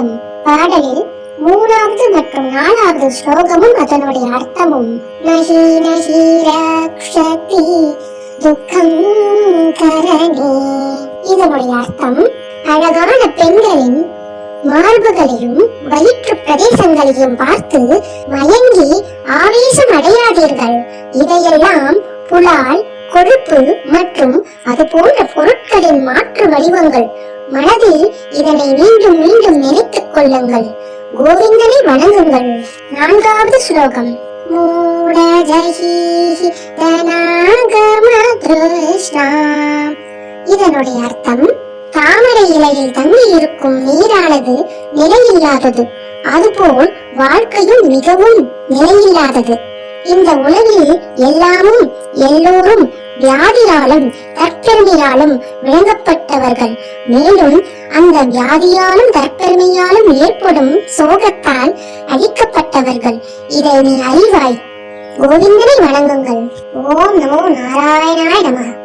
இந்த பாடலில் மூணாவது மற்றும் நாலாவது ஸ்லோகமும் அதனுடைய அர்த்தமும். நஹி நஹி ரக்ஷதி துக்கம் கரணி. இதனுடைய அர்த்தம் அழகான பெண்களின் மார்புகளையும் வயிற்று பிரதேசங்களையும் பார்த்து மயங்கி ஆவேசம் அடையாதீர்கள். இதையெல்லாம் புலால் கொழுப்பு மற்றும் அது போன்ற பொருட்களின் மாற்று வடிவங்கள் மனதில் இதனை மீண்டும் மீண்டும் நினைத்துக் கொள்ளுங்கள். கோவிந்தனை வணங்குங்கள். நான்காவது ஸ்லோகம். இதனுடைய அர்த்தம் தாமரை இலையில் தங்கி இருக்கும் நீரானது நிலையில்லாதது. அதுபோல் வாழ்க்கையும் மிகவும் நிலையில்லாதது. இந்த உலகில் எல்லாமும் எல்லோரும் வியாதியாலும் தற்பெருமையாலும் விளங்கப்பட்டவர்கள். மேலும் அந்த வியாதியாலும் தற்பெருமையாலும் ஏற்படும் சோகத்தால் அழிக்கப்பட்டவர்கள். இதை நீ அறிவாய். கோவிந்தனை வணங்குங்கள். ஓம் நமோ நாராயணாய நமः